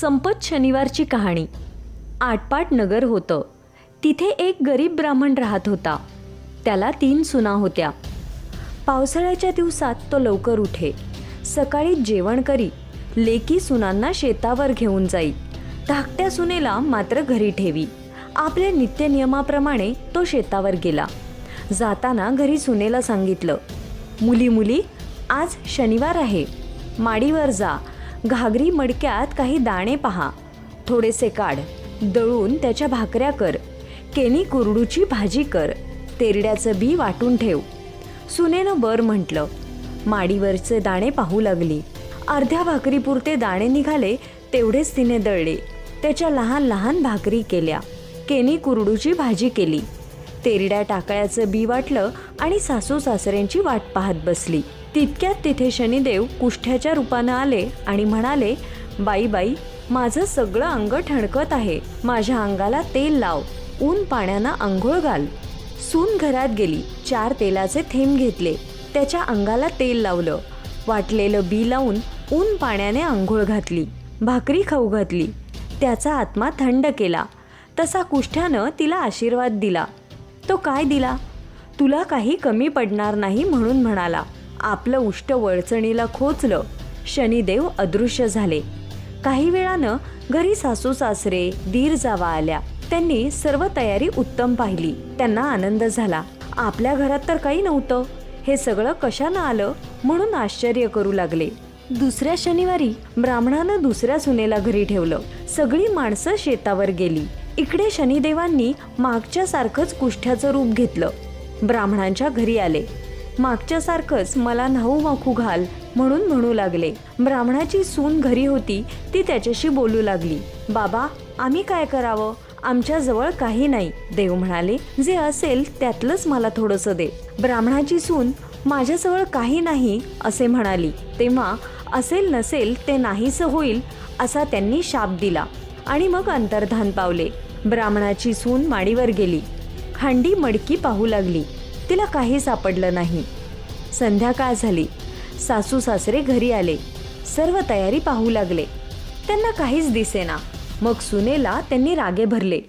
संपत शनिवारची कहाणी. आटपाट नगर होतं. तिथे एक गरीब ब्राह्मण राहत होता. त्याला तीन सुना होत्या. पावसाळ्याच्या दिवसात तो लवकर उठे. सकाळी जेवण करी. लेकी सुनांना शेतावर घेऊन जाई. धाकट्या सुनेला मात्र घरी ठेवी. आपल्या नित्यनियमाप्रमाणे तो शेतावर गेला. जाताना घरी सुनेला सांगितलं मुली मुली आज शनिवार आहे. माडीवर जा. घागरी मडक्यात काही दाणे पहा. थोडेसे काढ. दळून त्याच्या भाकऱ्या कर. केनी कुरडूची भाजी कर. तेरड्याचं बी वाटून ठेव. सुनेनं बर म्हटलं. माडीवरचे दाणे पाहू लागली. अर्ध्या भाकरीपुरते दाणे निघाले तेवढेच तिने दळले. त्याच्या लहान लहान भाकरी केल्या. केनी कुरडूची भाजी केली. तेरड्या टाकळ्याचं बी वाटलं आणि सासू सासऱ्यांची वाट पाहत बसली. तितक्यात तिथे शनिदेव कुष्ठ्याच्या रूपानं आले आणि म्हणाले बाई बाई माझं सगळं अंग ठणकत आहे. माझ्या अंगाला तेल लाव. ऊन पाण्यानं आंघोळ घाल. सून घरात गेली. चार तेलाचे थेंब घेतले. त्याच्या अंगाला तेल लावलं. वाटलेलं बी लावून ऊन पाण्याने आंघोळ घातली. भाकरी खाऊ घातली. त्याचा आत्मा थंड केला. तसा कुष्ठ्यानं तिला आशीर्वाद दिला. तो काय दिला? तुला काही कमी पडणार नाही म्हणून म्हणाला. आपलं उष्ट वळचणीला खोचलं. शनिदेव अदृश्य झाले. काही वेळानं घरी सासू सासरे दीर जावा आल्या. त्यांनी सर्व तयारी उत्तम पाहिली. त्यांना आनंद झाला. आपल्या घरात तर काही नव्हतं. हे सगळं कशानं आलं म्हणून आश्चर्य करू लागले. दुसऱ्या शनिवारी ब्राह्मणानं दुसऱ्या सुनेला घरी ठेवलं. सगळी माणसं शेतावर गेली. इकडे शनिदेवांनी मागच्या सारखंच कुष्ठ्याचं रूप घेतलं. ब्राह्मणांच्या घरी आले. मागच्या सारखंच मला न्हाऊ माखू घाल म्हणून म्हणू लागले. ब्राह्मणाची सून घरी होती ती त्याच्याशी बोलू लागली. बाबा आम्ही काय करावं? आमच्याजवळ काही नाही. देव म्हणाले जे असेल त्यातलंच मला थोडंसं दे. ब्राह्मणाची सून माझ्याजवळ काही नाही असे म्हणाली. तेव्हा असेल नसेल ते नाहीसं होईल असा त्यांनी शाप दिला. आणि मग अंतर्धान पावले. ब्राह्मणाची सून माडीवर गेली. खांडी मडकी पाहू लागली. तिला काही सापडलं नाही. संध्याकाळ झाली. सासू सासरे घरी आले. सर्व तयारी पाहू लागले. त्यांना काहीच दिसेना. मग सुनेला त्यांनी रागे भरले.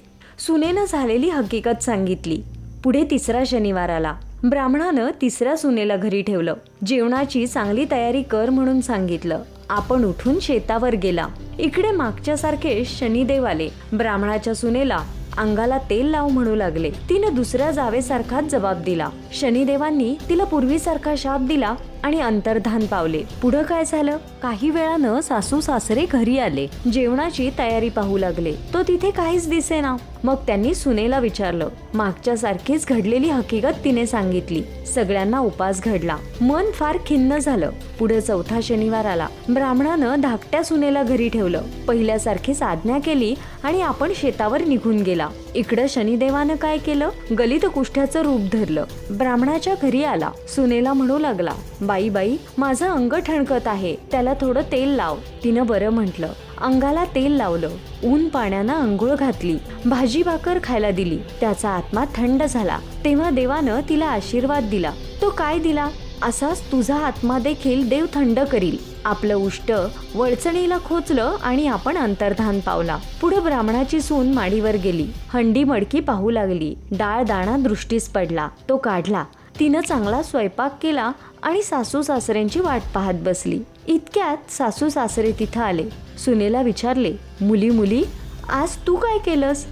सुनेनं झालेली हकीकत सांगितली. पुढे तिसरा शनिवार आला. ब्राह्मणानं तिसऱ्या सुनेला घरी ठेवलं. जेवणाची चांगली तयारी कर म्हणून सांगितलं. आपण उठून शेतावर गेला. इकडे मागच्या सारखे शनिदेव आले. ब्राह्मणाच्या सुनेला अंगाला तेल लाव म्हणू लागले. तिनं दुसऱ्या जावेसारखाच जबाब दिला. शनिदेवांनी तिला पूर्वीसारखा शाप दिला. आणि अंतर्धान पावले. पुढं काय झालं? काही वेळानं सासू सासरे घरी आले. जेवणाची तयारी पाहू लागले. तो तिथे काहीच दिसेना. मग त्यांनी सुनेला विचारलं. मागच्या सारखीच घडलेली हकीकत तिने सांगितली. सगळ्यांना उपास घडला. मन फार खिन्न झालं. पुढे चौथा शनिवार आला. ब्राह्मणानं धाकट्या सुनेला घरी ठेवलं. पहिल्यासारखीच आज्ञा केली आणि आपण शेतावर निघून गेला. इकडं शनिदेवानं काय केलं? गलित कुष्ठ्याचं रूप धरलं. ब्राह्मणाच्या घरी आला. सुनेला म्हणू लागला बाई बाई माझं अंग ठणकत आहे. त्याला थोडं तेल लाव. तिनं बरं म्हटलं. अंगाला तेल लावलं. ऊन पाण्यानं अंघोळ घातली. भाजी भाकर खायला दिली. त्याचा आत्मा थंड झाला. तेव्हा देवानं तिला आशीर्वाद दिला. तो काय दिला? असाच तुझा आत्मा देखील देव थंड करील. आपलं उष्ट वळचणीला खोचलं आणि आपण अंतर्धान पावला. पुढे ब्राह्मणाची सून माडीवर गेली. हंडी मडकी पाहू लागली. डाळ दाणा दृष्टीस पडला. तो काढला. तिनं चांगला स्वयंपाक केला आणि सासू सासऱ्यांची वाट पाहत बसली. इतक्यात सासू सासरे तिथं आले. सुनेला विचारले मुली मुली आज तू काय केलंस?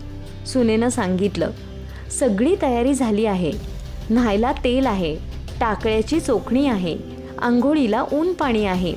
सुनेनं सांगितलं सगळी तयारी झाली आहे. न्हायला तेल आहे. टाकळ्याची चोखणी आहे. आंघोळीला ऊन पाणी आहे.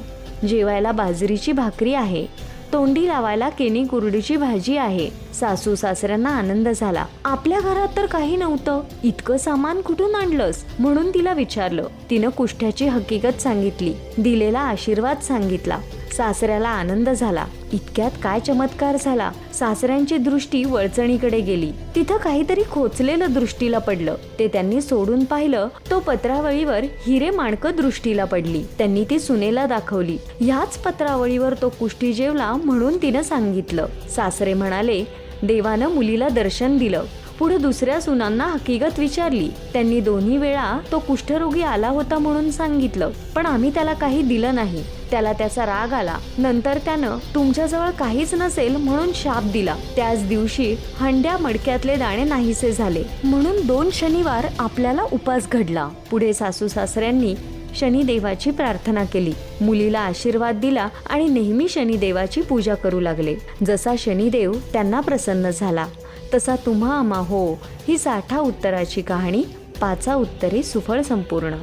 जेवायला बाजरीची भाकरी आहे. तोंडी लावायला केनी कुरडीची भाजी आहे. सासू सासऱ्यांना आनंद झाला. आपल्या घरात तर काही नव्हतं. इतकं सामान कुठून आणलंस? म्हणून तिला विचारलं. तिनं कुष्ठ्याची हकीकत सांगितली. दिलेला आशीर्वाद सांगितला. सासऱ्याला आनंद झाला. इतक्यात काय चमत्कार झाला? सासऱ्यांची दृष्टी वळचणीकडे गेली. तिथं काहीतरी खोचलेलं दृष्टीला पडलं. ते त्यांनी सोडून पाहिलं. तो पत्रावळीवर हिरे माणकं दृष्टीला पडली. त्यांनी ती सुनेला दाखवली. ह्याच पत्रावळीवर तो कुष्ठी जेवला म्हणून तिनं सांगितलं. सासरे म्हणाले देवानं मुलीला दर्शन दिलं. पुढे दुसऱ्या सुनांना हकीकत विचारली. त्यांनी दोन्ही वेळा तो कुष्ठरोगी आला होता म्हणून सांगितलं. पण आम्ही त्याला काही दिलं नाही. त्याला त्याचा राग आला. नंतर त्यानं तुमच्याजवळ काहीच नसेल म्हणून शाप दिला. त्याच दिवशी हंड्या मडक्यातले दाणे नाहीसे झाले. म्हणून दोन शनिवार आपल्याला उपास घडला. पुढे सासू सासऱ्यांनी शनिदेवाची प्रार्थना केली. मुलीला आशीर्वाद दिला आणि नेहमी शनिदेवाची पूजा करू लागले. जसा शनिदेव त्यांना प्रसन्न झाला तसा तुम्हा आम्हा हो ही साठा उत्तराची कहाणी पाचा उत्तरे सुफळ संपूर्ण.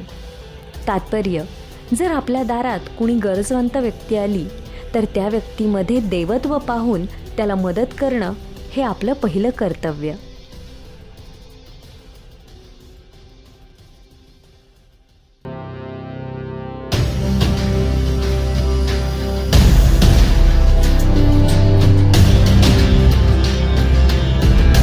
तात्पर्य जर आपल्या दारात कुणी गरजवंत व्यक्ती आली तर त्या व्यक्तीमध्ये देवत्व पाहून त्याला मदत करणं हे आपलं पहिलं कर्तव्य.